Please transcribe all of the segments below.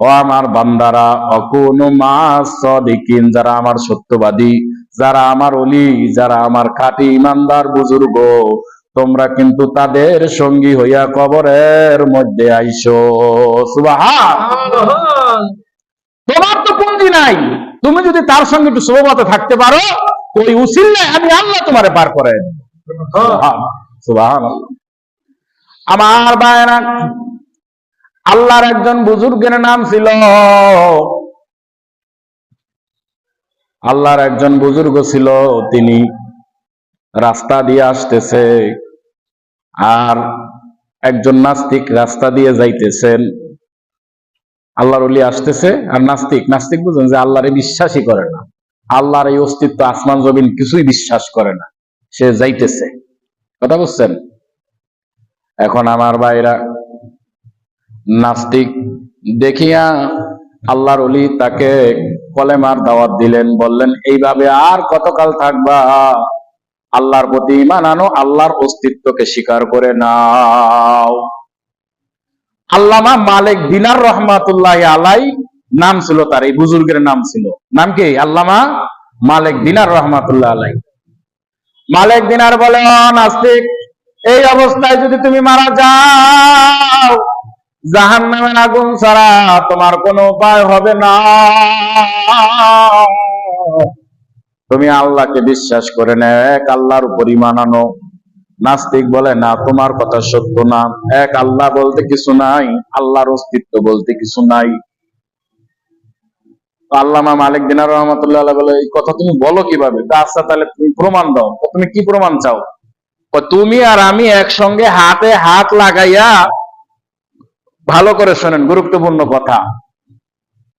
ও আমার বান্দারা, অকুন মাসদিকিন যারা আমার সত্যবাদী, যারা আমার অলি, যারা আমার খাঁটি ইমানদার বুজুর্গ, তোমরা কিন্তু তাদের সঙ্গী হইয়া কবরের মধ্যে আইসো। তোমার তো পুঞ্জি নাই। তুমি যদি তার সঙ্গে একটু সোহবতে থাকতে পারো ওই উসিল্লে আমি আল্লাহ তোমারে পার করে আমার বায়না আল্লাহর একজন বুজুর্গের নাম ছিল। আল্লাহর একজন বুজুর্গ ছিল, তিনি রাস্তা দিয়ে আসতেছে আর একজন নাস্তিক রাস্তা দিয়ে যাইতেছেন। আল্লাহর অলি আসতেছে আর নাস্তিক নাস্তিক বুঝেন যে আল্লাহরে বিশ্বাসই করে না। আল্লাহর এই অস্তিত্ব আসমান জমিন কিছুই বিশ্বাস করে না। সে যাইতেছে। কথা বুঝছেন? এখন আমার ভাইরা নাস্তিক। দেখিয়া আল্লাহর অলি তাকে কলেমার দাওয়াত দিলেন, বললেন, এইভাবে আর কতকাল থাকবা? আল্লাহর প্রতি ইমান আনো, আল্লাহর অস্তিত্বকে স্বীকার করে নাও। আল্লামা মালিক দিনার রহমাতুল্লাহ আলাই নাম ছিল তার, এই বুজুর্গের নাম ছিল। নাম কি? আল্লামা মালিক দিনার রহমাতুল্লাহ আলাই। মালিক দিনার বলে নাস্তিক, এই অবস্থায় যদি তুমি মারা যাও জাহান নামের আগুন ছাড়া তোমার কোনো উপায় হবে না। তুমি আল্লাহকে বিশ্বাস করে নে এক আল্লাহর উপর ইমান আনো। নাস্তিক বলে, না, তোমার কথা সত্য না। এক আল্লাহ বলতে কিছু নাই, আল্লাহর অস্তিত্ব বলতে কিছু নাই। আল্লামা মালিক দিনার রহমতুল্লাহ বলে, এই কথা তুমি বলো কীভাবে? আচ্ছা তাহলে তুমি প্রমাণ দাও। তুমি কি প্রমাণ চাও? তুমি আর আমি একসঙ্গে হাতে হাত লাগাইয়া ভালো করে শোনেন, গুরুত্বপূর্ণ কথা।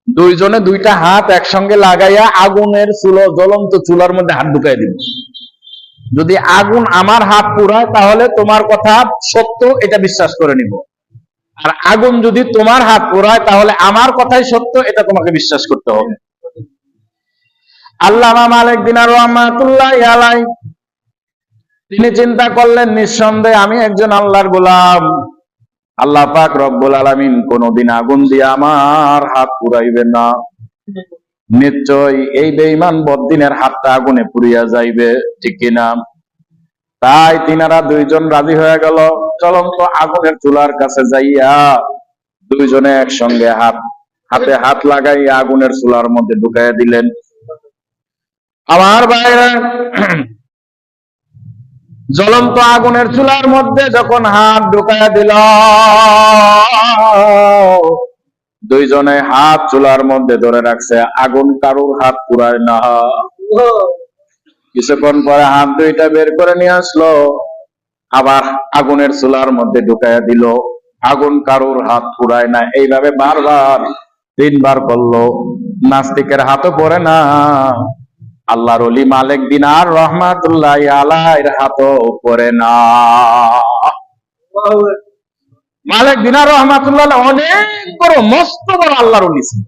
দুইজনে দুইটা হাত একসঙ্গে লাগাইয়া আগুনের চুলো, জ্বলন্ত চুলার মধ্যে হাত ঢুকাই দিব যদি আগুন আমার হাত পুরায় তাহলে তোমার কথা সত্য, এটা বিশ্বাস করে নিব। আর আগুন যদি তোমার হাত পুরায় তাহলে আমার কথাই সত্য, এটা তোমাকে বিশ্বাস করতে হবে। আল্লামা মালিক দিনার রহমাতুল্লাহ তিনি চিন্তা করলেন, নিঃসন্দেহে আমি একজন আল্লাহর গোলাম। আল্লাহ পাক রব্বুল আলামিন কোনদিন আগুন দিয়ে আমার হাত পুরাইবে না। নিশ্চয় এই বেঈমান বদিনের হাতটা আগুনে পুড়িয়া যাইবে, ঠিক কিনা? তাই তিনারা দুইজন রাজি হয়ে গেল, চলন্ত আগুনের চুলার কাছে যাইয়া দুইজনে একসঙ্গে হাত, হাতে হাত লাগাইয়া আগুনের চুলার মধ্যে ঢুকাইয়া দিলেন। আমার বাইরে জ্বলন্ত আগুনের চুলার মধ্যে যখন হাত ঢুকাইয়া দিল, দুইজনে হাত চুলার মধ্যে ধরে রাখছে, আগুন কারুর হাত পুরায় না। কিছুক্ষণ পরে হাত দুইটা বের করে নিয়ে আসলো, আবার আগুনের চুলার মধ্যে ঢুকাইয়া দিল, আগুন কারুর হাত পুরায় না। এইভাবে বারবার, তিনবার করল, নাস্তিকের হাতও পড়ে না। আল্লাহর অলি মালিক দিনার রহমাতুল্লাহ আলাইর হাতও পড়ে না। মালিক দিনার রহমাতুল্লাহ অনেক বড় মস্ত বড় আল্লাহর অলি ছিল।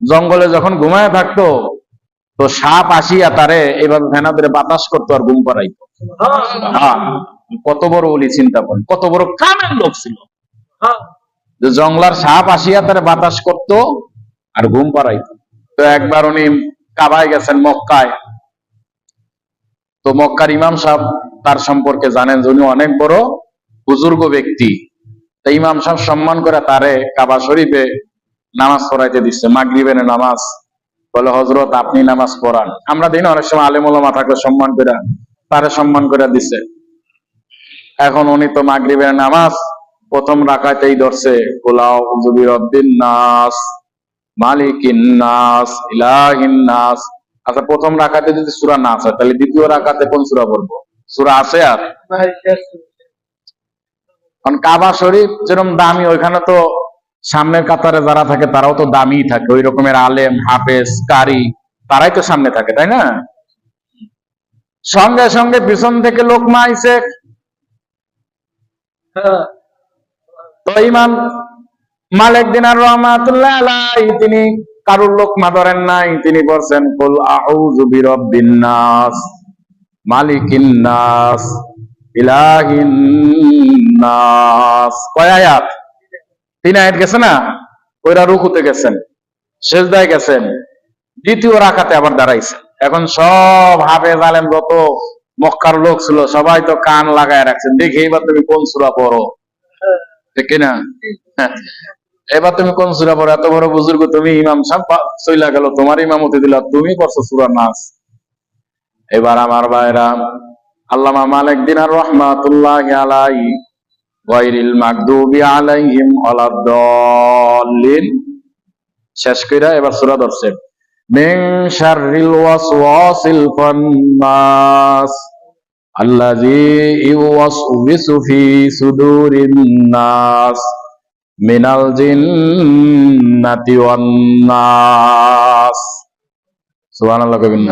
জঙ্গলে যখন ঘুমায় থাকতো তো সাপ আসিয়া তারে এভাবে ফেনা ধরে বাতাস করতো আর ঘুম পাড়াইতো। হ্যাঁ, কত বড় অলি চিন্তা করেন কত বড় কামের লোক ছিল। যে জঙ্গলার সাপ আসিয়া তারে বাতাস করতো আর ঘুম পাড়াইতো। তো একবার উনি কাবায় গেছেন মক্কায়। তো মক্কার ইমাম সাহেব তার সম্পর্কে জানেন যে উনি অনেক বড় বুজুর্গ ব্যক্তি। তো ইমাম সাহেব সম্মান করে তারে কাবা শরীফে নামাজ পড়াইতে দিচ্ছে। মাগরিবের নামাজ। বলে হজরত আপনি নামাজ পড়ান। আমরা দিন অনেক সময় আলেমুলামা থাকলে সম্মান করে, তারে সম্মান করে দিছে এখন উনি তো মাগরিবের নামাজ প্রথম রাখাতেই ধরছে কোলাও জুবির নাস। আচ্ছা প্রথম রাখাতে যদি সূরা নাস হয়, তাহলে দ্বিতীয় রাখাতে কোন সূরা পড়ব? সূরা আছে আর? কারণ কাবা শরীফ যেরকম দামি, ওইখানে তো সামনের কাতারে যারা থাকে, তারাও তো দামি থাকে। ওই রকমের আলেম, হাফেজ, কারি, তারাই তো সামনে থাকে, তাই না? সঙ্গে সঙ্গে পিছন থেকে লোকমা আইছে তো ইমাম মালিক দিনার রহমাতুল্লাহ আলাই তিনি কারুর লোকমা ধরেন নাই, তিনি বলছেন, কুল আউযু বিরাব্বিন নাস, মালিকিন নাস, ইলাহিন নাস। কয় আয়াত? তিন আয়াত গেছে না? ওইরা রুকুতে গেছেন, সেজদায় গেছেন, দ্বিতীয় রাখাতে আবার দাঁড়াইছেন। এখন সব হাফেজ আলেম যত মক্কার লোক ছিল, সবাই তো কান লাগায় রাখছেন। দেখি এবার তুমি কোন সুরা পড়ো। কিনা? হ্যাঁ। এবার তুমি কোন সুরা পড়ো? এত বড় বুজুর্গ, তুমি ইমাম গেল, তোমার ইমামতি দিলা, তুমি করছ সুরা নাচ এবার আমার ভাইরা, আল্লামা মালিক রহমাতুল্লাহ আলাই মাগদুবি আলাইহিম শেষ কইরা এবার সূরা মিন শাররিল ওয়াসওয়াসিল ফান্নাস। কবিন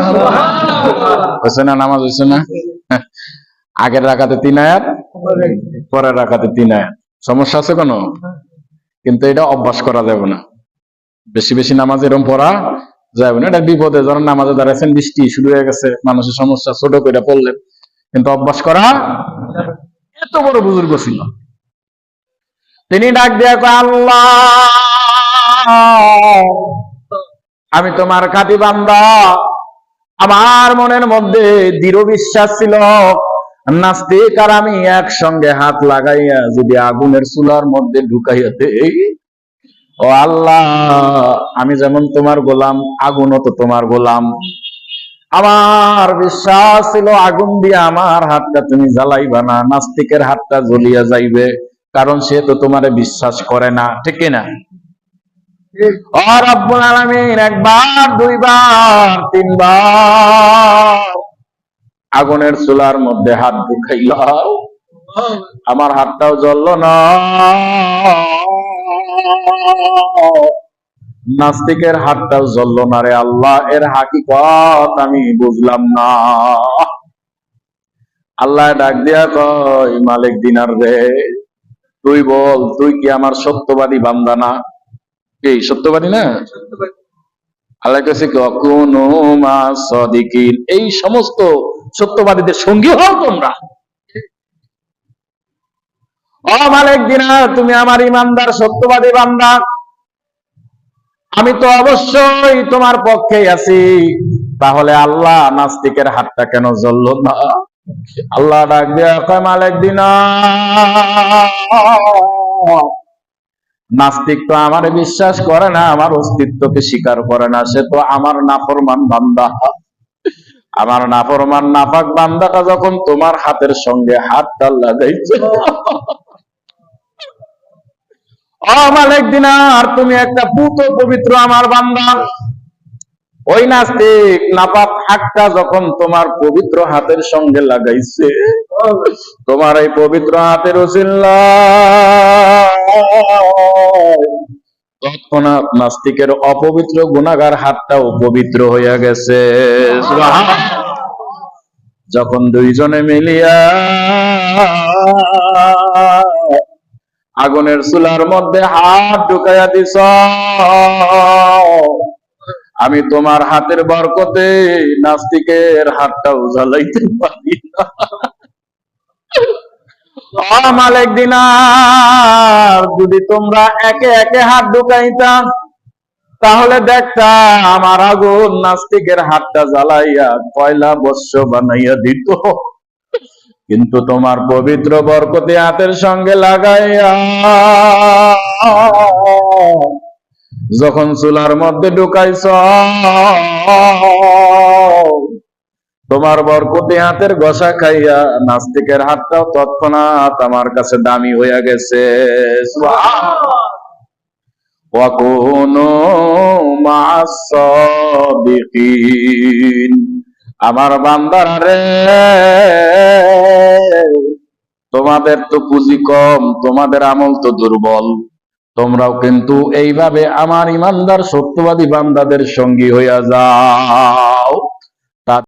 হয়েছে না। নামাজ হয়েছে না? আগের রাখাতে তিন আয়াত পরের রাখাতে তিন আয়াত। সমস্যা আছে কোনো? কিন্তু এটা অভ্যাস করা যাবে না। বেশি বেশি নামাজ এরকম পড়া যাবে না। এটা বিপদে যখন নামাজে দাঁড়াইছেন বৃষ্টি শুরু হয়ে গেছে মানুষের সমস্যা ছোট করে পড়লেন। কিন্তু অভ্যাস করা এত বড় বুজুর্গ ছিল। তিনি ডাক দিয়া আল্লাহ, আমি তোমার খাতি বান্দা। আমার মনের মধ্যে দৃঢ় বিশ্বাস ছিল। নাস্তিক আর আমি একসঙ্গে হাত লাগাইয়া যদি আগুনের চুলার মধ্যে ঢুকাইয়া দেই, ও আল্লাহ, আমি যেমন তোমার গোলাম, আগুনও তো তোমার গোলাম। আমার বিশ্বাস ছিল আগুন দিয়ে আমার হাতটা তুমি জ্বালাইবা না নাস্তিকের হাতটা জ্বলিয়া যাইবে কারণ সে তো তোমারে বিশ্বাস করে না ঠিক না রব্বুল আলামিন একবার দুইবার তিনবার আগুনের চুলার মধ্যে হাত ঢুকাইলাম আমার হাতটাও জ্বললো না। নাস্তিকের হাতটাও জ্বললো না রে আল্লাহ, এর হাকিকত আমি বুঝলাম না। আল্লাহ ডাক দিয়া কয়, মালিক দিনার রে, তুই বল, তুই কি আমার সত্যবাদী বান্দা না? কি সত্যবাদী না? আল্লাহ কাছে মা সদিকিন। এই সমস্ত সত্যবাদীদের সঙ্গী হও তোমরা। ও মালিক দিনা তুমি আমার ইমানদার, সত্যবাদী বান্দা। আমি তো অবশ্যই তোমার পক্ষে আছি। তাহলে আল্লাহ নাস্তিকের হাতটা কেন জ্বললো না? আল্লাহ ডাক দিনা? নাস্তিক তো আমার বিশ্বাস করে না, আমার অস্তিত্বকে স্বীকার করে না, সে তো আমার নাফরমান বান্দা। আমার নাফরমান, নাফাক বান্দাটা যখন তোমার হাতের সঙ্গে হাত লাগাইছে ও তুমি একটা পুত পবিত্র আমার বান্দা ওই নাস্তিক হাতটা যখন তোমার পবিত্র হাতের সঙ্গে লাগাইছে, তোমার এই পবিত্র হাতের তৎক্ষণাৎ নাস্তিকের অপবিত্র গুণাগার হাতটাও পবিত্র হইয়া গেছে। যখন দুইজনে মিলিয়া আগুনের চুলার মধ্যে হাত ঢুকাইয়া দিছ। আমি তোমার হাতের বরকতে নাস্তিকের হাতটাও জ্বালাইতে পারি মালিক দিনার, যদি তোমরা একে একে হাত ঢুকাইতা, তাহলে দেখতা আমার আগুন নাস্তিকের হাতটা জ্বালাইয়া কয়লা বস্য বানাইয়া দিত। কিন্তু তোমার পবিত্র বরকতে হাতের সঙ্গে লাগাইয়া, যখন চুলার মধ্যে ঢুকাইছ, তোমার বরকতি হাতের গসা খাইয়া নাস্তিকের হাতটাও তৎক্ষণাৎ আমার কাছে দামি হইয়া গেছে। মা'আস সাদিকিন। আমার বান্দার রে। তোমাদের তো পুঁজি কম, তোমাদের আমল তো দুর্বল। তোমরাও কিন্তু এইভাবে আমার ইমানদার সত্যবাদী বান্দাদের সঙ্গী হইয়া যাও।